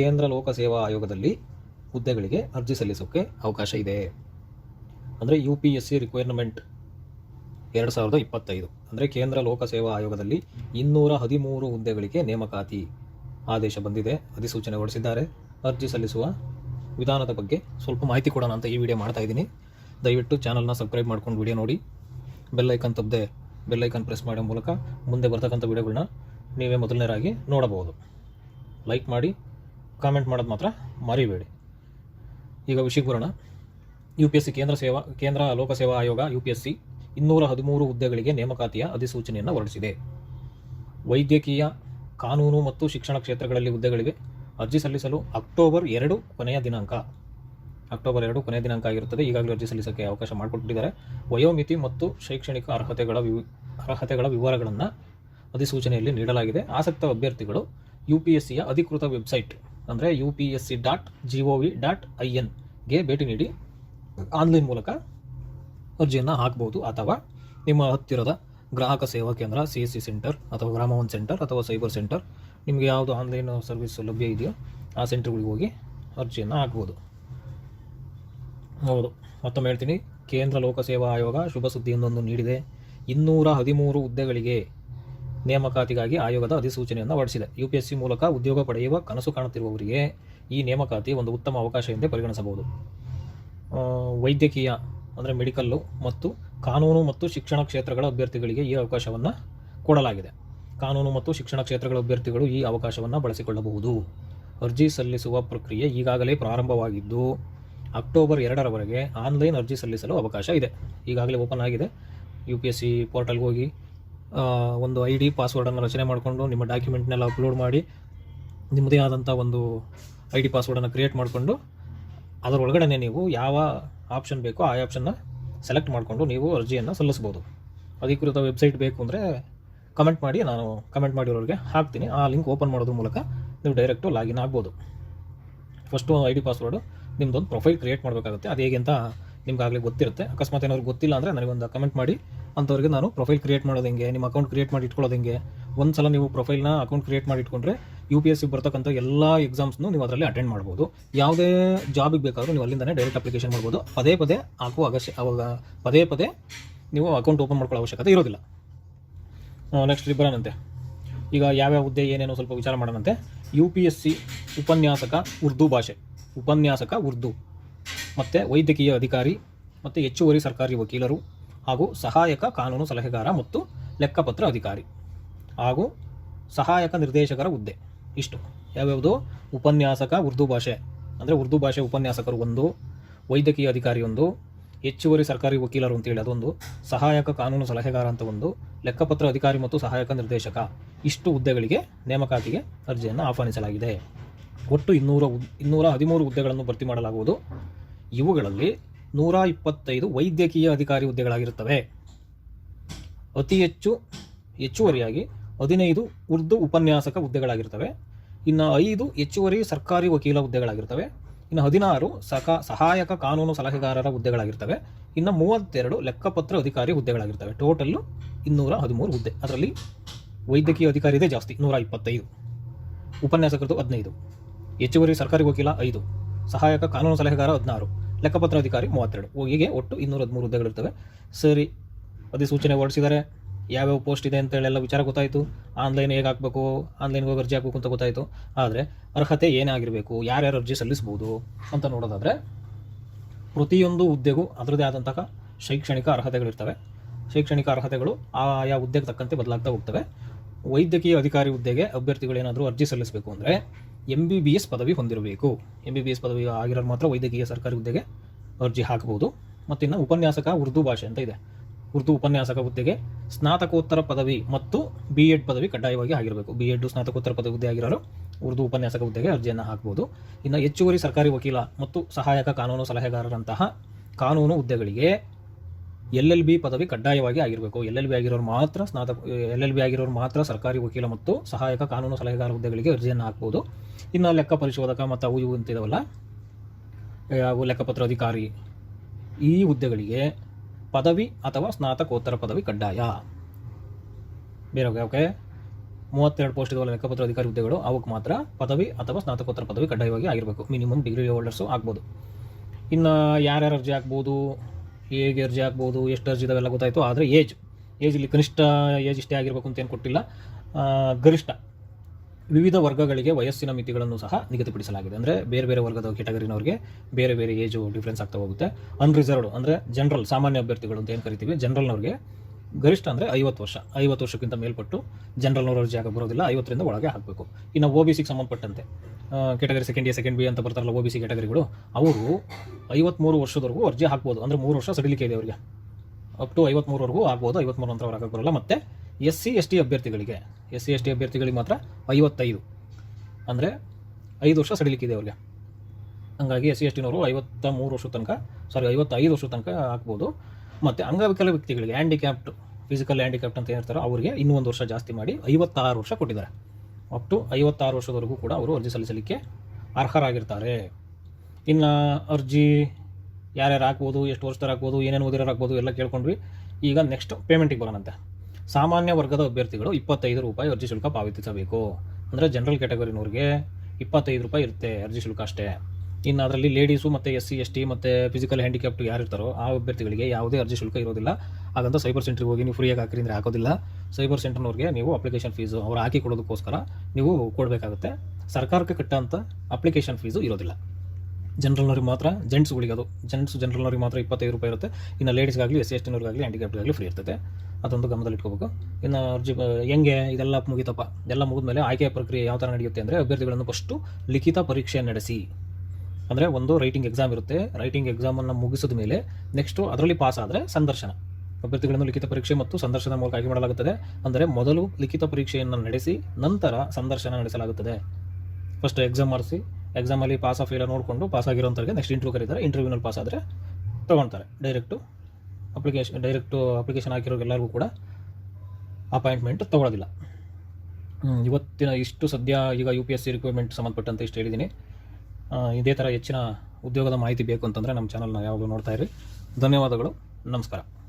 ಕೇಂದ್ರ ಲೋಕಸೇವಾ ಆಯೋಗದಲ್ಲಿ ಹುದ್ದೆಗಳಿಗೆ ಅರ್ಜಿ ಸಲ್ಲಿಸೋಕ್ಕೆ ಅವಕಾಶ ಇದೆ. ಅಂದರೆ U P S C requirement ಎರಡು ಸಾವಿರದ ಇಪ್ಪತ್ತೈದು. ಅಂದರೆ ಕೇಂದ್ರ ಲೋಕಸೇವಾ ಆಯೋಗದಲ್ಲಿ ಇನ್ನೂರ ಹದಿಮೂರು ಹುದ್ದೆಗಳಿಗೆ ನೇಮಕಾತಿ ಆದೇಶ ಬಂದಿದೆ ಅಧಿಸೂಚನೆ ಹೊರಡಿಸಿದ್ದಾರೆ ಅರ್ಜಿ ಸಲ್ಲಿಸುವ ವಿಧಾನದ ಬಗ್ಗೆ ಸ್ವಲ್ಪ ಮಾಹಿತಿ ಕೊಡೋಣ ಅಂತ ಈ ವಿಡಿಯೋ ಮಾಡ್ತಾ ಇದ್ದೀನಿ. ದಯವಿಟ್ಟು ಚಾನಲ್ನ ಸಬ್ಸ್ಕ್ರೈಬ್ ಮಾಡ್ಕೊಂಡು ವಿಡಿಯೋ ನೋಡಿ. ಬೆಲ್ಲೈಕನ್ ತಪ್ಪದೆ ಬೆಲ್ ಐಕನ್ ಪ್ರೆಸ್ ಮಾಡೋ ಮೂಲಕ ಮುಂದೆ ಬರ್ತಕ್ಕಂಥ ವಿಡಿಯೋಗಳನ್ನ ನೀವೇ ಮೊದಲನೇರಾಗಿ ನೋಡಬಹುದು. ಲೈಕ್ ಮಾಡಿ ಕಾಮೆಂಟ್ ಮಾಡೋದು ಮಾತ್ರ ಮರಿಬೇಡಿ. ಈಗ ವಿಷಯಕ್ಕೆ ಬರೋಣ. ಯು ಪಿ ಎಸ್ ಸಿ ಕೇಂದ್ರ ಸೇವಾ, ಕೇಂದ್ರ ಲೋಕಸೇವಾ ಆಯೋಗ ಯು ಪಿ ಎಸ್ ಸಿ ಇನ್ನೂರ ಹದಿಮೂರು ಹುದ್ದೆಗಳಿಗೆ ನೇಮಕಾತಿಯ ಅಧಿಸೂಚನೆಯನ್ನು ಹೊರಡಿಸಿದೆ. ವೈದ್ಯಕೀಯ, ಕಾನೂನು ಮತ್ತು ಶಿಕ್ಷಣ ಕ್ಷೇತ್ರಗಳಲ್ಲಿ ಹುದ್ದೆಗಳಿವೆ ಅರ್ಜಿ ಸಲ್ಲಿಸಲು ಅಕ್ಟೋಬರ್ ಎರಡು ಕೊನೆಯ ದಿನಾಂಕ. ಅಕ್ಟೋಬರ್ ಎರಡು ಕೊನೆಯ ದಿನಾಂಕ ಆಗಿರುತ್ತದೆ. ಈಗಾಗಲೇ ಅರ್ಜಿ ಸಲ್ಲಿಸೋಕ್ಕೆ ಅವಕಾಶ ಮಾಡಿಕೊಟ್ಟಿದ್ದಾರೆ. ವಯೋಮಿತಿ ಮತ್ತು ಶೈಕ್ಷಣಿಕ ಅರ್ಹತೆಗಳ ವಿ ಅರ್ಹತೆಗಳ ವಿವರಗಳನ್ನು ಅಧಿಸೂಚನೆಯಲ್ಲಿ ನೀಡಲಾಗಿದೆ. ಆಸಕ್ತ ಅಭ್ಯರ್ಥಿಗಳು ಯು ಪಿ ಎಸ್ ಸಿಯ ಅಧಿಕೃತ ವೆಬ್ಸೈಟ್ ಅಂದರೆ U P S C dot G O V dot I ಎನ್ಗೆ ಭೇಟಿ ನೀಡಿ ಆನ್ಲೈನ್ ಮೂಲಕ ಅರ್ಜಿಯನ್ನು ಹಾಕ್ಬೋದು ಅಥವಾ ನಿಮ್ಮ ಹತ್ತಿರದ ಗ್ರಾಹಕ ಸೇವಾ ಕೇಂದ್ರ ಸಿ ಎಸ್ ಸಿ ಸೆಂಟರ್ ಅಥವಾ ಗ್ರಾಮ ಒನ್ ಸೆಂಟರ್ ಅಥವಾ ಸೈಬರ್ ಸೆಂಟರ್ ನಿಮಗೆ ಯಾವುದು ಆನ್ಲೈನ್ ಸರ್ವಿಸ್ ಲಭ್ಯ ಇದೆಯೋ ಆ ಸೆಂಟರ್ಗಳಿಗೆ ಹೋಗಿ ಅರ್ಜಿಯನ್ನು ಹಾಕ್ಬೋದು. ಹೌದು. ಮತ್ತೊಮ್ಮೆ ಹೇಳ್ತೀನಿ, ಕೇಂದ್ರ ಲೋಕಸೇವಾ ಆಯೋಗ ಶುಭ ಸುದ್ದಿಯೊಂದೊಂದು ನೀಡಿದೆ. ಇನ್ನೂರ ಹದಿಮೂರು ಹುದ್ದೆಗಳಿಗೆ ನೇಮಕಾತಿಗಾಗಿ ಆಯೋಗದ ಅಧಿಸೂಚನೆಯನ್ನು ಹೊರಡಿಸಿದೆ. ಯು ಪಿ ಸಿ ಮೂಲಕ ಉದ್ಯೋಗ ಪಡೆಯುವ ಕನಸು ಕಾಣುತ್ತಿರುವವರಿಗೆ ಈ ನೇಮಕಾತಿ ಒಂದು ಉತ್ತಮ ಅವಕಾಶ ಎಂದೇ ಪರಿಗಣಿಸಬಹುದು. ವೈದ್ಯಕೀಯ, ಅಂದರೆ ಮೆಡಿಕಲ್ಲು ಮತ್ತು ಕಾನೂನು ಮತ್ತು ಶಿಕ್ಷಣ ಕ್ಷೇತ್ರಗಳ ಅಭ್ಯರ್ಥಿಗಳಿಗೆ ಈ ಅವಕಾಶವನ್ನು ಕೊಡಲಾಗಿದೆ. ಕಾನೂನು ಮತ್ತು ಶಿಕ್ಷಣ ಕ್ಷೇತ್ರಗಳ ಅಭ್ಯರ್ಥಿಗಳು ಈ ಅವಕಾಶವನ್ನು ಬಳಸಿಕೊಳ್ಳಬಹುದು. ಅರ್ಜಿ ಸಲ್ಲಿಸುವ ಪ್ರಕ್ರಿಯೆ ಈಗಾಗಲೇ ಪ್ರಾರಂಭವಾಗಿದ್ದು, ಅಕ್ಟೋಬರ್ ಎರಡರವರೆಗೆ ಆನ್ಲೈನ್ ಅರ್ಜಿ ಸಲ್ಲಿಸಲು ಅವಕಾಶ ಇದೆ. ಈಗಾಗಲೇ ಓಪನ್ ಆಗಿದೆ. ಯು ಪಿ ಎಸ್ ಸಿ ಪೋರ್ಟಲ್ಗೆ ಹೋಗಿ ಒಂದು ಐ ಡಿ ಪಾಸ್ವರ್ಡನ್ನು ರಚನೆ ಮಾಡಿಕೊಂಡು ನಿಮ್ಮ ಡಾಕ್ಯುಮೆಂಟ್ನೆಲ್ಲ ಅಪ್ಲೋಡ್ ಮಾಡಿ ನಿಮ್ಮದೇ ಆದಂಥ ಒಂದು ಐ ಡಿ ಪಾಸ್ವರ್ಡನ್ನು ಕ್ರಿಯೇಟ್ ಮಾಡಿಕೊಂಡು ಅದರೊಳಗಡೆ ನೀವು ಯಾವ ಆಪ್ಷನ್ ಬೇಕೋ ಆ ಆಪ್ಷನ್ನ ಸೆಲೆಕ್ಟ್ ಮಾಡಿಕೊಂಡು ನೀವು ಅರ್ಜಿಯನ್ನು ಸಲ್ಲಿಸ್ಬೋದು ಅಧಿಕೃತ ವೆಬ್ಸೈಟ್ ಬೇಕು ಅಂದರೆ ಕಮೆಂಟ್ ಮಾಡಿ, ನಾನು ಕಮೆಂಟ್ ಮಾಡಿರೋರಿಗೆ ಹಾಕ್ತೀನಿ. ಆ ಲಿಂಕ್ ಓಪನ್ ಮಾಡೋದ್ರ ಮೂಲಕ ನೀವು ಡೈರೆಕ್ಟು ಲಾಗಿನ್ ಆಗ್ಬೋದು. ಫಸ್ಟು ಐ ಡಿ ಪಾಸ್ವರ್ಡು ನಿಮ್ಮದೊಂದು ಪ್ರೊಫೈಲ್ ಕ್ರಿಯೇಟ್ ಮಾಡಬೇಕಾಗುತ್ತೆ. ಅದು ಹೇಗೆ ಅಂತ ನಿಮ್ಗಾಗಲೇ ಗೊತ್ತಿರುತ್ತೆ. ಅಕಸ್ಮಾತ್ ಏನಾದ್ರು ಗೊತ್ತಿಲ್ಲ ಅಂದರೆ ನನಗೊಂದು ಕಮೆಂಟ್ ಮಾಡಿ. ಅಂಥವ್ರಿಗೆ ನಾನು ಪ್ರೊಫೈಲ್ ಕ್ರಿಯೇಟ್ ಮಾಡೋದು ಹೆಂಗೆ, ನಿಮ್ಮ ಅಕೌಂಟ್ ಕ್ರಿಯೇಟ್ ಮಾಡಿ ಇಟ್ಕೊಳ್ಳೋದು ಹೆಂಗೆ. ಒಂದು ಸಲ ನೀವು ಪ್ರೊಫೈಲ್ನ ಅಕೌಂಟ್ ಕ್ರಿಯೇಟ್ ಮಾಡಿ ಇಟ್ಕೊಂಡ್ರೆ ಯು ಪಿ ಎಸ್ ಸಿ ಬರ್ತಕ್ಕಂಥ ಎಲ್ಲ ಎಕ್ಸಾಮ್ಸ್ನು ನೀವು ಅದರಲ್ಲಿ ಅಟೆಂಡ್ ಮಾಡ್ಬೋದು. ಯಾವುದೇ ಜಾಬಿಗೆ ಬೇಕಾದರೂ ನೀವು ಅಲ್ಲಿಂದನೇ ಡೈರೆಕ್ಟ್ ಅಪ್ಲಿಕೇಶನ್ ಮಾಡ್ಬೋದು. ಪದೇ ಪದೇ ಹಾಕುವ ಅಗಶ್ಯ ಅವಾಗ ಪದೇ ಪದೇ ನೀವು ಅಕೌಂಟ್ ಓಪನ್ ಮಾಡ್ಕೊಳ್ಳೋ ಅವಶ್ಯಕತೆ ಇರೋದಿಲ್ಲ. ನೆಕ್ಸ್ಟ್ ಬರೋಣಂತೆ. ಈಗ ಯಾವ್ಯಾವ ಹುದ್ದೆ ಏನೇನೋ ಸ್ವಲ್ಪ ವಿಚಾರ ಮಾಡೋಣಂತೆ. ಯು ಪಿ ಎಸ್ ಸಿ ಉಪನ್ಯಾಸಕ ಉರ್ದು ಭಾಷೆ. ಉಪನ್ಯಾಸಕ ಉರ್ದು. ಮತ್ತು ವೈದ್ಯಕೀಯ ಅಧಿಕಾರಿ ಮತ್ತು ಹೆಚ್ಚುವರಿ ಸರ್ಕಾರಿ ವಕೀಲರು. ಹಾಗೂ ಸಹಾಯಕ ಕಾನೂನು ಸಲಹೆಗಾರ ಮತ್ತು ಲೆಕ್ಕಪತ್ರ ಅಧಿಕಾರಿ ಹಾಗೂ ಸಹಾಯಕ ನಿರ್ದೇಶಕರ ಹುದ್ದೆ. ಇಷ್ಟು. ಯಾವ್ಯಾವುದು ಉಪನ್ಯಾಸಕ ಉರ್ದು ಭಾಷೆ, ಅಂದರೆ ಉರ್ದು ಭಾಷೆ ಉಪನ್ಯಾಸಕರು ಒಂದು, ವೈದ್ಯಕೀಯ ಅಧಿಕಾರಿ ಒಂದು, ಹೆಚ್ಚುವರಿ ಸರ್ಕಾರಿ ವಕೀಲರು ಅಂತೇಳಿ ಅದೊಂದು, ಸಹಾಯಕ ಕಾನೂನು ಸಲಹೆಗಾರ ಅಂತ ಒಂದು, ಲೆಕ್ಕಪತ್ರ ಅಧಿಕಾರಿ ಮತ್ತು ಸಹಾಯಕ ನಿರ್ದೇಶಕ. ಇಷ್ಟು ಹುದ್ದೆಗಳಿಗೆ ನೇಮಕಾತಿಗೆ ಅರ್ಜಿಯನ್ನು ಆಹ್ವಾನಿಸಲಾಗಿದೆ. ಒಟ್ಟು ಇನ್ನೂರ ಇನ್ನೂರ ಹದಿಮೂರು ಹುದ್ದೆಗಳನ್ನು ಭರ್ತಿ ಮಾಡಲಾಗುವುದು. ಇವುಗಳಲ್ಲಿ ನೂರ ಇಪ್ಪತ್ತೈದು ವೈದ್ಯಕೀಯ ಅಧಿಕಾರಿ ಹುದ್ದೆಗಳಾಗಿರುತ್ತವೆ. ಅತಿ ಹೆಚ್ಚು, ಹೆಚ್ಚುವರಿಯಾಗಿ ಹದಿನೈದು ಉರ್ದು ಉಪನ್ಯಾಸಕ ಹುದ್ದೆಗಳಾಗಿರ್ತವೆ ಇನ್ನು ಐದು ಹೆಚ್ಚುವರಿ ಸರ್ಕಾರಿ ವಕೀಲ ಹುದ್ದೆಗಳಾಗಿರ್ತವೆ ಇನ್ನು ಹದಿನಾರು ಸಕ, ಸಹಾಯಕ ಕಾನೂನು ಸಲಹೆಗಾರರ ಹುದ್ದೆಗಳಾಗಿರ್ತವೆ ಇನ್ನು ಮೂವತ್ತೆರಡು ಲೆಕ್ಕಪತ್ರ ಅಧಿಕಾರಿ ಹುದ್ದೆಗಳಾಗಿರ್ತವೆ ಟೋಟಲ್ಲು ಇನ್ನೂರ ಹದಿಮೂರು ಹುದ್ದೆ. ಅದರಲ್ಲಿ ವೈದ್ಯಕೀಯ ಅಧಿಕಾರಿ ಇದೆ ಜಾಸ್ತಿ ನೂರ ಇಪ್ಪತ್ತೈದು ಉಪನ್ಯಾಸಕರದು ಹದಿನೈದು. ಹೆಚ್ಚುವರಿ ಸರ್ಕಾರಿ ವಕೀಲ ಐದು. ಸಹಾಯಕ ಕಾನೂನು ಸಲಹೆಗಾರ ಹದಿನಾರು. ಲೆಕ್ಕಪತ್ರ ಅಧಿಕಾರಿ ಮೂವತ್ತೆರಡು. ಹೀಗೆ ಒಟ್ಟು ಇನ್ನೂರ ಹದಿಮೂರು ಹುದ್ದೆಗಳಿರ್ತವೆ. ಸರಿ, ಅಧಿಸೂಚನೆ ಹೊರಡಿಸಿದ್ದಾರೆ. ಯಾವ್ಯಾವ ಪೋಸ್ಟ್ ಇದೆ ಅಂತೇಳಿ ಎಲ್ಲ ವಿಚಾರ ಗೊತ್ತಾಯಿತು. ಆನ್ಲೈನ್ ಹೇಗೆ ಹಾಕಬೇಕು ಆನ್ಲೈನ್ಗೆ ಹೋಗಿ ಅರ್ಜಿ ಹಾಕಬೇಕು ಅಂತ ಗೊತ್ತಾಯಿತು. ಆದರೆ ಅರ್ಹತೆ ಏನಾಗಿರಬೇಕು ಯಾರ್ಯಾರು ಅರ್ಜಿ ಸಲ್ಲಿಸ್ಬೋದು ಅಂತ ನೋಡೋದಾದರೆ ಪ್ರತಿಯೊಂದು ಹುದ್ದೆಗೂ ಅದರದೇ ಆದಂತಹ ಶೈಕ್ಷಣಿಕ ಅರ್ಹತೆಗಳಿರ್ತವೆ. ಶೈಕ್ಷಣಿಕ ಅರ್ಹತೆಗಳು ಆಯಾ ಹುದ್ದೆಗೆ ತಕ್ಕಂತೆ ಬದಲಾಗ್ತಾ ಹೋಗ್ತವೆ. ವೈದ್ಯಕೀಯ ಅಧಿಕಾರಿ ಹುದ್ದೆಗೆ ಅಭ್ಯರ್ಥಿಗಳೇನಾದರೂ ಅರ್ಜಿ ಸಲ್ಲಿಸಬೇಕು ಅಂದರೆ ಎಂ ಬಿ ಬಿ ಎಸ್ ಪದವಿ ಹೊಂದಿರಬೇಕು. ಎಂ ಬಿ ಬಿ ಎಸ್ ಪದವಿ ಆಗಿರೋರು ಮಾತ್ರ ವೈದ್ಯಕೀಯ ಸರ್ಕಾರಿ ಹುದ್ದೆಗೆ ಅರ್ಜಿ ಹಾಕಬಹುದು ಮತ್ತು ಇನ್ನು ಉಪನ್ಯಾಸಕ ಉರ್ದು ಭಾಷೆ ಅಂತ ಇದೆ. ಉರ್ದು ಉಪನ್ಯಾಸಕ ಹುದ್ದೆಗೆ ಸ್ನಾತಕೋತ್ತರ ಪದವಿ ಮತ್ತು ಬಿ ಎಡ್ ಪದವಿ ಕಡ್ಡಾಯವಾಗಿ ಆಗಿರಬೇಕು. ಬಿ ಎಡ್ ಸ್ನಾತಕೋತ್ತರ ಪದವಿ ಹುದ್ದೆ ಆಗಿರೋರು ಉರ್ದು ಉಪನ್ಯಾಸಕ ಹುದ್ದೆಗೆ ಅರ್ಜಿಯನ್ನು ಹಾಕಬಹುದು ಇನ್ನು ಹೆಚ್ಚುವರಿ ಸರ್ಕಾರಿ ವಕೀಲ ಮತ್ತು ಸಹಾಯಕ ಕಾನೂನು ಸಲಹೆಗಾರರಂತಹ ಕಾನೂನು ಹುದ್ದೆಗಳಿಗೆ ಎಲ್ ಎಲ್ ಬಿ ಪದವಿ ಕಡ್ಡಾಯವಾಗಿ ಆಗಿರಬೇಕು. ಎಲ್ ಎಲ್ ಬಿ ಆಗಿರೋರು ಮಾತ್ರ ಸ್ನಾತಕ, ಎಲ್ ಎಲ್ ಬಿ ಆಗಿರೋರು ಮಾತ್ರ ಸರ್ಕಾರಿ ವಕೀಲ ಮತ್ತು ಸಹಾಯಕ ಕಾನೂನು ಸಲಹೆಗಾರ ಹುದ್ದೆಗಳಿಗೆ ಅರ್ಜಿಯನ್ನು ಹಾಕ್ಬೋದು. ಇನ್ನು ಲೆಕ್ಕ ಪರಿಶೋಧಕ ಮತ್ತು ಅವು ಇವು ಅಂತಿದಾವಲ್ಲ? ಅವು ಲೆಕ್ಕಪತ್ರ ಅಧಿಕಾರಿ. ಈ ಹುದ್ದೆಗಳಿಗೆ ಪದವಿ ಅಥವಾ ಸ್ನಾತಕೋತ್ತರ ಪದವಿ ಕಡ್ಡಾಯ. ಬೇರೆ ಓಕೆ? ಮೂವತ್ತೆರಡು ಪೋಸ್ಟ್ ಇದಾವಲ್ಲ ಲೆಕ್ಕಪತ್ರ ಅಧಿಕಾರಿ ಹುದ್ದೆಗಳು ಅವಕ್ಕೆ ಮಾತ್ರ ಪದವಿ ಅಥವಾ ಸ್ನಾತಕೋತ್ತರ ಪದವಿ ಕಡ್ಡಾಯವಾಗಿ ಆಗಿರಬೇಕು. ಮಿನಿಮಮ್ ಡಿಗ್ರಿ ಹೋಲ್ಡರ್ಸು ಆಗ್ಬೋದು. ಇನ್ನು ಯಾರ್ಯಾರು ಅರ್ಜಿ ಹಾಕ್ಬೋದು? ಹೇಗೆ ಅರ್ಜಿ ಆಗ್ಬೋದು ಎಷ್ಟು ಅರ್ಜಿ ಇದಾವೆಲ್ಲ ಗೊತ್ತಾಯಿತು. ಆದರೆ ಏಜ್ ಏಜ್ ಇಲ್ಲಿ ಕನಿಷ್ಠ ಏಜ್ ಇಷ್ಟೇ ಆಗಿರಬೇಕು ಅಂತ ಏನು ಕೊಟ್ಟಿಲ್ಲ. ಗರಿಷ್ಠ ವಿವಿಧ ವರ್ಗಗಳಿಗೆ ವಯಸ್ಸಿನ ಮಿತಿಗಳನ್ನು ಸಹ ನಿಗದಿಪಡಿಸಲಾಗಿದೆ. ಅಂದರೆ ಬೇರೆ ಬೇರೆ ವರ್ಗದ ಕೆಟಗರಿನವರಿಗೆ ಬೇರೆ ಬೇರೆ ಏಜು ಡಿಫ್ರೆನ್ಸ್ ಆಗ್ತಾ ಹೋಗುತ್ತೆ. ಅನ್ರಿಸರ್ವ್ಡ್ ಅಂದರೆ ಜನರಲ್ ಸಾಮಾನ್ಯ ಅಭ್ಯರ್ಥಿಗಳು ಅಂತ ಏನು ಕರಿತೀವಿ? ಜನರಲ್ನವ್ರಿಗೆ ಗರಿಷ್ಠ ಅಂದರೆ ಐವತ್ತು ವರ್ಷ. ಐವತ್ತು ವರ್ಷಕ್ಕಿಂತ ಮೇಲ್ಪಟ್ಟು ಜನರಲ್ನವ್ರ ಅರ್ಜಿ ಆಗ ಬರೋದಿಲ್ಲ, ಐವತ್ತರಿಂದ ಒಳಗೆ ಹಾಕಬೇಕು. ಇನ್ನು ಓ ಬಿ ಸಿಗೆ ಸಂಬಂಧಪಟ್ಟಂತೆ category second year second B ಅಂತ ಬರ್ತಾರಲ್ಲ ಓ ಬಿ ಸಿ ಕೆಟಗರಿಗಳು ಅವರು ಐವತ್ತ್ಮೂರು ವರ್ಷದವರೆಗೂ ಅರ್ಜಿ ಹಾಕ್ಬೋದು. ಅಂದರೆ ಮೂರು ವರ್ಷ ಸಡಿಲಿಕೆ ಇದೆ ಅವರಿಗೆ. ಅಪ್ ಟು ಐವತ್ತ್ಮೂರವರೆಗೂ ಆಗ್ಬೋದು ಐವತ್ತ್ಮೂರು ನಂತರ ಹೊರಗೆ ಬರೋಲ್ಲ. ಮತ್ತು ಎಸ್ ಸಿ ಎಸ್ ಟಿ ಅಭ್ಯರ್ಥಿಗಳಿಗೆ ಎಸ್ ಸಿ ಎಸ್ ಟಿ ಅಭ್ಯರ್ಥಿಗಳಿಗೆ ಮಾತ್ರ ಐವತ್ತೈದು. ಅಂದರೆ ಐದು ವರ್ಷ ಸಡಿಲಿಕ್ಕಿದೆ ಅವ್ರಿಗೆ. ಹಾಗಾಗಿ ಎಸ್ ಸಿ ಎಸ್ ಟಿನವರು ಐವತ್ತ ಮೂರು ವರ್ಷದ ತನಕ ಸಾರಿ ಐವತ್ತೈದು ವರ್ಷದ ತನಕ ಹಾಕ್ಬೋದು. ಮತ್ತು ಅಂಗವಿಕಲ ವ್ಯಕ್ತಿಗಳಿಗೆ ಹ್ಯಾಂಡಿಕ್ಯಾಪ್ಟ್ ಫಿಸಿಕಲ್ ಹ್ಯಾಂಡಿಕ್ಯಾಪ್ಟ್ ಅಂತ ಹೇಳ್ತಾರೋ, ಅವರಿಗೆ ಇನ್ನೂ ಒಂದು ವರ್ಷ ಜಾಸ್ತಿ ಮಾಡಿ ಐವತ್ತಾರು ವರ್ಷ ಕೊಟ್ಟಿದ್ದಾರೆ. ಅಪ್ ಟು ಐವತ್ತಾರು ವರ್ಷದವರೆಗೂ ಕೂಡ ಅವರು ಅರ್ಜಿ ಸಲ್ಲಿಸಲಿಕ್ಕೆ ಅರ್ಹರಾಗಿರ್ತಾರೆ. ಇನ್ನು ಅರ್ಜಿ ಯಾರ್ಯಾರು ಹಾಕ್ಬೋದು, ಎಷ್ಟು ವರ್ಷದವ್ರು ಹಾಕ್ಬೋದು, ಏನೇನು ಓದಿರೋರು ಹಾಕ್ಬೋದು ಎಲ್ಲ ಕೇಳ್ಕೊಂಡ್ವಿ. ಈಗ ನೆಕ್ಸ್ಟ್ ಪೇಮೆಂಟಿಗೆ ಬರೋಣಂತೆ. ಸಾಮಾನ್ಯ ವರ್ಗದ ಅಭ್ಯರ್ಥಿಗಳು ಇಪ್ಪತ್ತೈದು ರೂಪಾಯಿ ಅರ್ಜಿ ಶುಲ್ಕ ಪಾವತಿಸಬೇಕು. ಅಂದರೆ ಜನರಲ್ ಕ್ಯಾಟಗರಿನವ್ರಿಗೆ ಇಪ್ಪತ್ತೈದು ರೂಪಾಯಿ ಇರುತ್ತೆ ಅರ್ಜಿ ಶುಲ್ಕ ಅಷ್ಟೇ. ಇನ್ನು ಅದರಲ್ಲಿ ಲೇಡೀಸು ಮತ್ತು ಎಸ್ ಸಿ ಎಸ್ ಟಿ ಮತ್ತು ಫಿಸಿಕಲ್ ಹ್ಯಾಂಡಿಕ್ಯಾಪ್ಟ್ ಯಾರು ಇರ್ತಾರೋ ಆ ಅಭ್ಯರ್ಥಿಗಳಿಗೆ ಯಾವುದೇ ಅರ್ಜಿ ಶುಲ್ಕ ಇರೋದಿಲ್ಲ. ಹಾಗಂತ ಸೈಬರ್ ಸೆಂಟ್ರಿಗೆ ಹೋಗಿ ನೀವು ಫ್ರೀಯಾಗಿ ಹಾಕಿರಿ ಅಂದರೆ ಹಾಕೋದಿಲ್ಲ ಸೈಬರ್ ಸೆಂಟರ್ನವ್ರಿಗೆ ನೀವು ಅಪ್ಲಿಕೇಶನ್ ಫೀಸು ಅವ್ರು ಹಾಕಿ ಕೊಡೋದಕ್ಕೋಸ್ಕರ ನೀವು ಕೊಡಬೇಕಾಗುತ್ತೆ. ಸರ್ಕಾರಕ್ಕೆ ಕಟ್ಟಂಥ ಅಪ್ಲಿಕೇಶನ್ ಫೀಸು ಇರೋದಿಲ್ಲ. ಜನರಲ್ನವ್ರಿಗೆ ಮಾತ್ರ ಜೆಂಟ್ಸ್ಗಳಿಗೆ ಅದು. ಜೆಂಟ್ಸ್ ಜನರಲ್ನವ್ರಿಗೆ ಮಾತ್ರ ಇಪ್ಪತ್ತೈದು ರೂಪಾಯಿ ಇರುತ್ತೆ. ಇನ್ನು ಲೇಡೀಸ್ಗಾಗಲಿ ಎಸ್ ಸಿ ಎಸ್ ಟಿನವ್ರಿಗಾಗಲಿ ಹ್ಯಾಂಡಿಕ್ಯಾಪ್ಟ್ಗಾಗಲಿ ಫ್ರೀ ಇರ್ತದೆ ಅದೊಂದು ಗಮನದಲ್ಲಿ ಇಟ್ಕೋಬೇಕು. ಇನ್ನು ಅರ್ಜಿ ಹೆಂಗೆ, ಇದೆಲ್ಲ ಮುಗಿತಪ್ಪ. ಇದೆಲ್ಲ ಮುಗಿದ್ಮೇಲೆ ಆಯ್ಕೆ ಪ್ರಕ್ರಿಯೆ ಯಾವ ಥರ ನಡೆಯುತ್ತೆ ಅಂದರೆ ಅಭ್ಯರ್ಥಿಗಳನ್ನು ಫಸ್ಟು ಲಿಖಿತ ಪರೀಕ್ಷೆ ನಡೆಸಿ. ಅಂದರೆ ಒಂದು ರೈಟಿಂಗ್ ಎಕ್ಸಾಮ್ ಇರುತ್ತೆ. ರೈಟಿಂಗ್ ಎಕ್ಸಾಮನ್ನು ಮುಗಿಸಿದ ಮೇಲೆ ನೆಕ್ಸ್ಟು ಅದರಲ್ಲಿ ಪಾಸ್ ಆದರೆ ಸಂದರ್ಶನ. ಅಭ್ಯರ್ಥಿಗಳನ್ನು ಲಿಖಿತ ಪರೀಕ್ಷೆ ಮತ್ತು ಸಂದರ್ಶನ ಮೂಲಕ ಆಯ್ಕೆ ಮಾಡಲಾಗುತ್ತದೆ. ಅಂದರೆ ಮೊದಲು ಲಿಖಿತ ಪರೀಕ್ಷೆಯನ್ನು ನಡೆಸಿ ನಂತರ ಸಂದರ್ಶನ ನಡೆಸಲಾಗುತ್ತದೆ. ಫಸ್ಟ್ ಎಕ್ಸಾಮ್ ಮಾಡಿಸಿ ಎಕ್ಸಾಮಲ್ಲಿ ಪಾಸ್ ಆಫ್ ಇಲ್ಲ ನೋಡಿಕೊಂಡು ಪಾಸ್ ಆಗಿರೋಂಥವ್ರಿಗೆ ನೆಕ್ಸ್ಟ್ ಇಂಟರ್ವ್ಯೂ ಕರೀತಾರೆ. ಇಂಟರ್ವ್ಯೂನಲ್ಲಿ ಪಾಸ್ ಆದರೆ ತೊಗೊಳ್ತಾರೆ. ಡೈರೆಕ್ಟು ಅಪ್ಲಿಕೇಶನ್ ಡೈರೆಕ್ಟು ಅಪ್ಲಿಕೇಶನ್ ಹಾಕಿರೋ ಎಲ್ಲರಿಗೂ ಕೂಡ ಅಪಾಯಿಂಟ್ಮೆಂಟ್ ತಗೊಳ್ಳೋದಿಲ್ಲ ಇವತ್ತಿನ ಇಷ್ಟು ಸದ್ಯ ಈಗ U P S C requirement ಸಂಬಂಧಪಟ್ಟಂತೆ ಇಷ್ಟು ಹೇಳಿದ್ದೀನಿ. ಇದೇ ಥರ ಹೆಚ್ಚಿನ ಉದ್ಯೋಗದ ಮಾಹಿತಿ ಬೇಕು ಅಂತಂದರೆ ನಮ್ಮ ಚಾನಲ್ನ ಯಾವಾಗಲೂ ನೋಡ್ತಾ ಇರಿ. ಧನ್ಯವಾದಗಳು. ನಮಸ್ಕಾರ.